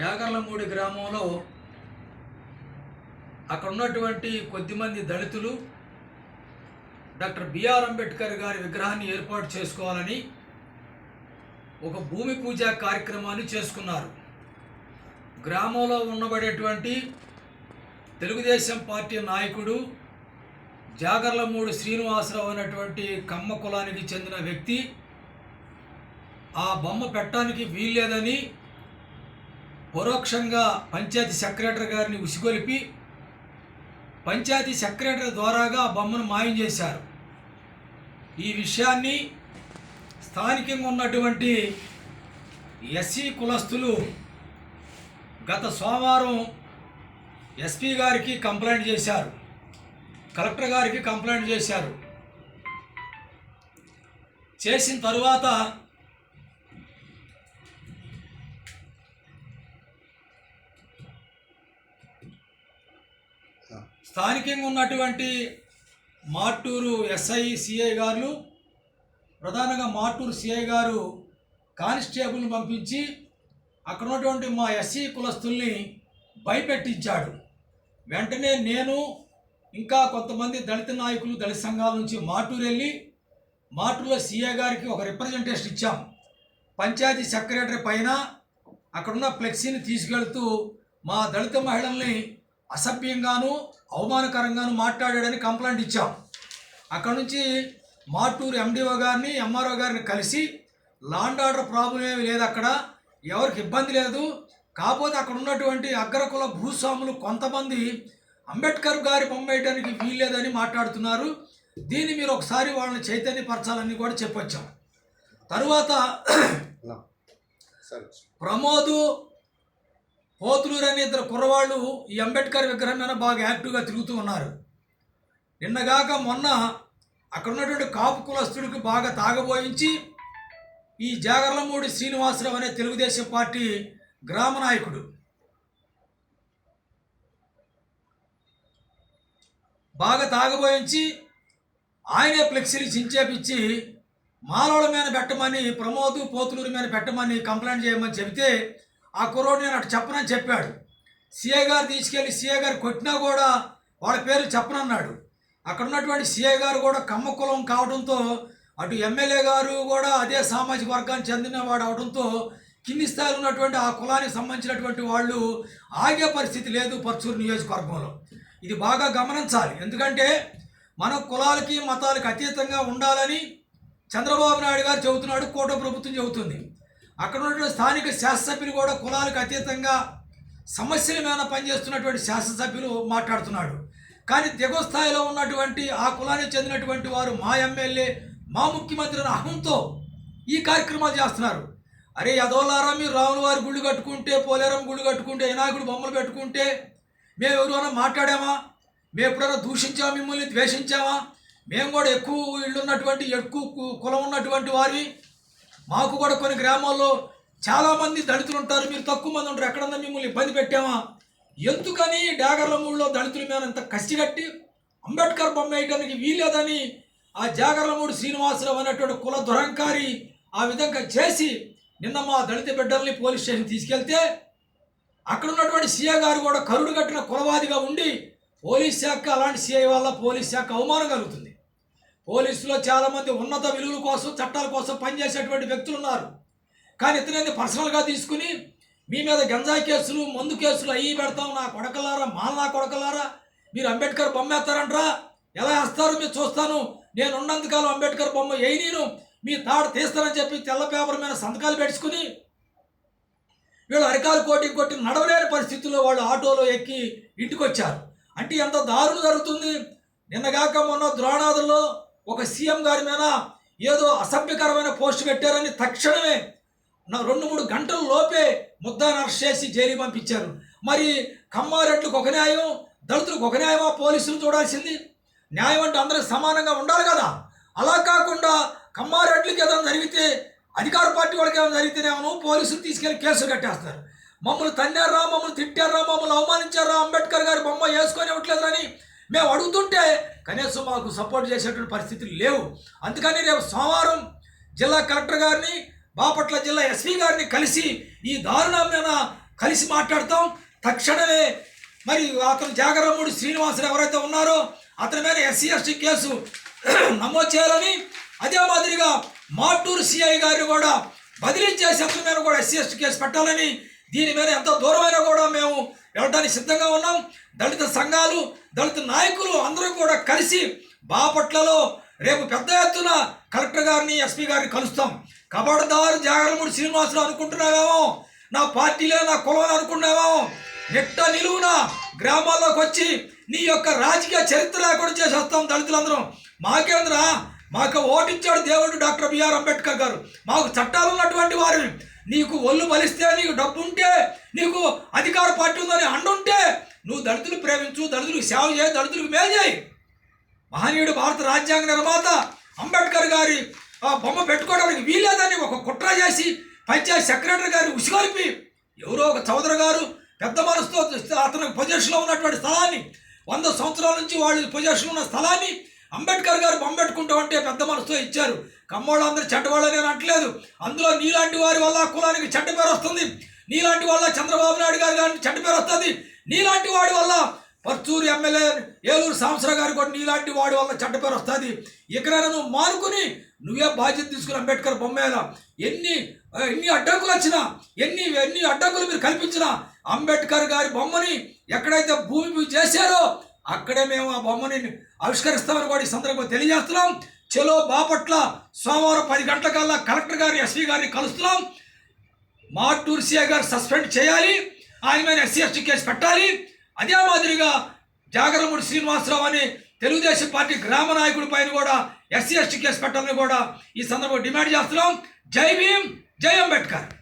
యాగర్లమూడి గ్రామంలో అక్కడ ఉన్నటువంటి కొద్దిమంది దళితులు డాక్టర్ బిఆర్ అంబేద్కర్ గారి విగ్రహాన్ని ఏర్పాటు చేసుకోవాలని ఒక భూమి పూజ కార్యక్రమాన్ని చేసుకున్నారు. గ్రామంలో ఉండబడేటువంటి తెలుగుదేశం పార్టీ నాయకుడు జాగర్లమూడి శ్రీనివాసరావు అనేటువంటి కమ్మ కులానికి చెందిన వ్యక్తి. ఆ బొమ్మ పెట్టడానికి వీల్లేదని పరోక్షంగా పంచాయతీ సెక్రటరీ గారిని ఉసిగొలిపి పంచాయతీ సెక్రటరీ ద్వారాగా బొమ్మను మాయం చేశారు. ఈ విషయాన్ని స్థానికంగా ఉన్నటువంటి ఎస్సీ కులస్తులు గత సోమవారం ఎస్పీ గారికి కంప్లైంట్ చేశారు. కలెక్టర్ గారికి కంప్లైంట్ చేశారు. చేసిన తరువాత స్థానికంగా ఉన్నటువంటి మార్టూరు ఎస్ఐ సిఐ గారు ప్రధానంగా మార్టూరు సిఐ గారు కానిస్టేబుల్ని పంపించి అక్కడ ఉన్నటువంటి మా ఎస్సీ కులస్తుల్ని భయపెట్టించాడు. వెంటనే నేను ఇంకా కొంతమంది దళిత నాయకులు దళిత సంఘాల నుంచి మాటూరు వెళ్ళి మాటూరులో సీఏ గారికి ఒక రిప్రజెంటేషన్ ఇచ్చాం. పంచాయతీ సెక్రటరీ పైన అక్కడున్న ఫ్లెక్సీని తీసుకెళ్తూ మా దళిత మహిళల్ని అసభ్యంగాను అవమానకరంగాను మాట్లాడాడని కంప్లైంట్ ఇచ్చాం. అక్కడ నుంచి మాటూరు ఎండిఓ గారిని ఎంఆర్ఓ గారిని కలిసి లాండ్ ఆర్డర్ ప్రాబ్లం ఏమి లేదు అక్కడ ఎవరికి ఇబ్బంది లేదు. కాకపోతే అక్కడ ఉన్నటువంటి అగ్రకుల భూస్వాములు కొంతమంది అంబేద్కర్ గారి బొమ్మ వేయడానికి వీల్లేదని మాట్లాడుతున్నారు. దీన్ని మీరు ఒకసారి వాళ్ళని చైతన్యపరచాలని కూడా చెప్పొచ్చాం. తరువాత సరే. ప్రమోదు పోతులూరు అనే ఇద్దరు కుర్రవాళ్ళు ఈ అంబేద్కర్ విగ్రహం మీద బాగా యాక్టివ్గా తిరుగుతూ ఉన్నారు. నిన్నగాక మొన్న అక్కడ ఉన్నటువంటి కాపు కులస్తుడికి బాగా తాగబోయించి ఈ జాగర్లమూడి శ్రీనివాసరావు అనే తెలుగుదేశం పార్టీ గ్రామ నాయకుడు. బాగా తాగబోయించి ఆయనే ఫ్లెక్సీలు చించేపించి మాలోళ్ళ మీద పెట్టమని ప్రమోదు పోతులూరు మీద పెట్టమని కంప్లైంట్ చేయమని చెబితే ఆ కుర్రోడు నేను అటు చెప్పనని చెప్పాడు. సీఏ గారు తీసుకెళ్ళి సీఏ గారు కొట్టినా కూడా వాళ్ళ పేరు చెప్పనన్నాడు. అక్కడ ఉన్నటువంటి సీఏ గారు కూడా కమ్మ కులం కావడంతో అటు ఎమ్మెల్యే గారు కూడా అదే సామాజిక వర్గానికి చెందినవాడు అవడంతో కింది స్థాయిలో ఉన్నటువంటి ఆ కులానికి సంబంధించినటువంటి వాళ్ళు ఆగే పరిస్థితి లేదు పర్చూరు నియోజకవర్గంలో. ఇది బాగా గమనించాలి. ఎందుకంటే మన కులాలకి మతాలకి అతీతంగా ఉండాలని చంద్రబాబు నాయుడు గారు చెబుతున్నాడు కోట ప్రభుత్వం చెబుతుంది. అక్కడ ఉన్నటువంటి స్థానిక శాసనసభ్యులు కూడా కులాలకు అతీతంగా సమస్యల మీద పనిచేస్తున్నటువంటి శాసనసభ్యులు మాట్లాడుతున్నాడు. కానీ దిగువ స్థాయిలో ఉన్నటువంటి ఆ కులానికి చెందినటువంటి వారు మా ఎమ్మెల్యే మా ముఖ్యమంత్రి అహంతో ఈ కార్యక్రమాలు చేస్తున్నారు. అరే యదోలారా మీరు రాముల వారి గుళ్ళు కట్టుకుంటే పోలేరం గుళ్ళు కట్టుకుంటే వినాయకుడు బొమ్మలు పెట్టుకుంటే మేము ఎవరైనా మాట్లాడామా? మేము ఎప్పుడైనా దూషించామా మిమ్మల్ని? ద్వేషించామా? మేము కూడా ఎక్కువ ఇళ్ళు ఉన్నటువంటి ఎక్కువ కు- కులం ఉన్నటువంటి వారి మాకు కూడా కొన్ని గ్రామాల్లో చాలామంది దళితులు ఉంటారు. మీరు తక్కువ మంది ఉంటారు. ఎక్కడన్నా మిమ్మల్ని ఇబ్బంది పెట్టామా? ఎందుకని డాగర్లమూడిలో దళితుల మీద అంత కసి కట్టి అంబేద్కర్ బొమ్మ వేయడానికి వీల్లేదని ఆ జాగర్లమూడి శ్రీనివాసరావు అనేటువంటి కుల దురంకారి ఆ విధంగా చేసి నిన్న మా దళిత బిడ్డల్ని పోలీస్ స్టేషన్ తీసుకెళ్తే అక్కడ ఉన్నటువంటి సీఏ గారు కూడా కరుడు కట్టిన కులవాదిగా ఉండి పోలీస్ శాఖ అలాంటి సీఐ వల్ల పోలీస్ శాఖ అవమానం కలుగుతుంది. పోలీసులో చాలామంది ఉన్నత విలువల కోసం చట్టాల కోసం పనిచేసేటువంటి వ్యక్తులు ఉన్నారు. కానీ ఇతనేది పర్సనల్గా తీసుకుని మీ మీద గంజాయి కేసులు మందు కేసులు అయ్యి పెడతాం నా కొడకలారా మాల నా కొడకలారా మీరు అంబేద్కర్ బొమ్మ వేస్తారంట్రా ఎలా వేస్తారు మీరు చూస్తాను. నేను ఉన్నంతకాలం అంబేద్కర్ బొమ్మ వేయి నేను మీ తాడు తీస్తానని చెప్పి తెల్ల పేపర్ మీద సంతకాలు పెట్టుకుని వీళ్ళు అరికాలు కోటి కొట్టి నడవలేని పరిస్థితుల్లో వాళ్ళు ఆటోలో ఎక్కి ఇంటికి వచ్చారు అంటే ఎంత దారుణం జరుగుతుంది. నిన్నగాక మొన్న ద్రోణాదుల్లో ఒక సీఎం గారి మీద ఏదో అసభ్యకరమైన పోస్ట్ పెట్టారని తక్షణమే నా రెండు మూడు గంటల లోపే ముద్దా అరెస్ట్ చేసి జైలు పంపించారు. మరి కమ్మారెడ్లకు ఒక న్యాయం దళితులకు ఒక న్యాయమా? పోలీసులు చూడాల్సింది. న్యాయం అంటే అందరికి సమానంగా ఉండాలి కదా. అలా కాకుండా కమ్మారెడ్లకి ఏదైనా జరిగితే అధికార పార్టీ వాళ్ళకి ఏమైనా జరిగితేనేమో పోలీసులు తీసుకెళ్ళి కేసులు కట్టేస్తారు. మమ్మల్ని తన్నారా? మమ్మల్ని తిట్టారా? మమ్మల్ని అవమానించారా? అంబేద్కర్ గారి బొమ్మ వేసుకొని ఇవ్వట్లేదని మేము అడుగుతుంటే కనీసం మాకు సపోర్ట్ చేసేటువంటి పరిస్థితులు లేవు. అందుకని రేపు సోమవారం జిల్లా కలెక్టర్ గారిని బాపట్ల జిల్లా ఎస్పీ గారిని కలిసి ఈ దారుణమైన కలిసి మాట్లాడతాం. తక్షణమే మరి అతను జాగరముడు శ్రీనివాసులు ఎవరైతే ఉన్నారో అతని మీద ఎస్సీ ఎస్టీ కేసు నమోదు చేయాలని అదే మాదిరిగా మాటూరు సిఐ గారిని కూడా బదిలీ చేసి అతని మీద కూడా ఎస్సీ ఎస్టీ కేసు పెట్టాలని దీని మీద ఎంత దూరమైనా కూడా మేము వెళ్ళడానికి సిద్ధంగా ఉన్నాం. దళిత సంఘాలు దళిత నాయకులు అందరూ కూడా కలిసి బాపట్లలో రేపు పెద్ద ఎత్తున కలెక్టర్ గారిని ఎస్పీ గారిని కలుస్తాం. కబడదారు జాగరమూడి శ్రీనివాసులు అనుకుంటున్నావేమో? నా పార్టీలో నా కులం అనుకున్నావేమో నిట్ట నిలువున గ్రామాల్లోకి వచ్చి నీ యొక్క రాజకీయ చరిత్ర లేకుండా చేసేస్తాం దళితులందరం. మాకేంద్ర? మాకు ఓటించాడు దేవుడు డాక్టర్ బిఆర్ అంబేద్కర్ గారు. మాకు చట్టాలు ఉన్నటువంటి వారు. నీకు ఒళ్ళు బలిస్తే నీకు డబ్బు ఉంటే నీకు అధికార పార్టీ ఉందని అండుంటే నువ్వు దళితులు ప్రేమించు దళితులకు సేవ చేయి దళితులకు మేలు చేయి. మహనీయుడు భారత రాజ్యాంగ నిర్మాత అంబేద్కర్ గారి ఆ బొమ్మ పెట్టుకోవడానికి వీలేదని ఒక కుట్ర చేసి పంచాయత్ సెక్రటరీ గారి ఉసిగొలిపి ఎవరో ఒక చౌదరి గారు పెద్ద మనసుతో అతనికి పొజిషన్లో ఉన్నటువంటి స్థలాన్ని వంద సంవత్సరాల నుంచి వాళ్ళు పొజిషన్లో ఉన్న స్థలాన్ని అంబేద్కర్ గారు బొమ్మ పెట్టుకుంటామంటే పెద్ద మనసుతో ఇచ్చారు. కమ్మోళ్ళందరూ చెడ్డవాళ్ళు నేను అంటలేదు. అందులో నీలాంటి వారి వల్ల కులానికి చెడ్డ పేరు వస్తుంది. నీలాంటి వల్ల చంద్రబాబు నాయుడు గారి గారికి చెడ్డ పేరు వస్తుంది. నీలాంటి వాడి వల్ల పర్చూరు ఎమ్మెల్యే ఏలూరు సాంసరావు గారు కూడా నీలాంటి వాడి వల్ల చెడ్డ పేరు వస్తుంది. ఎక్కడైనా నువ్వు మానుకుని నువ్వే బాధ్యత తీసుకుని అంబేద్కర్ బొమ్మేలా ఎన్ని ఎన్ని అడ్డంకులు వచ్చినా ఎన్ని ఎన్ని అడ్డంకులు మీరు కల్పించినా అంబేద్కర్ గారి బొమ్మని ఎక్కడైతే భూమి చేశారో అక్కడే మేము ఆ బొమ్మని ఆవిష్కరిస్తామని కూడా ఈ సందర్భంగా తెలియజేస్తున్నాం. చలో బాపట్ల సోమవారం పది గంటలకల్లా కలెక్టర్ గారిని ఎస్పీ గారిని కలుస్తున్నాం. మార్టూర్ గారు సస్పెండ్ చేయాలి. ఆయన మీద ఎస్సీ ఎస్టీ కేసు పెట్టాలి. అదే మాదిరిగా జాగరమూడి శ్రీనివాసరావు అని తెలుగుదేశం పార్టీ గ్రామ నాయకుడి పైన కూడా ఎస్సీ ఎస్టీ కేసు పెట్టాలని కూడా ఈ సందర్భంగా డిమాండ్ చేస్తున్నాం. జై భీమ్ జై అంబేద్కర్.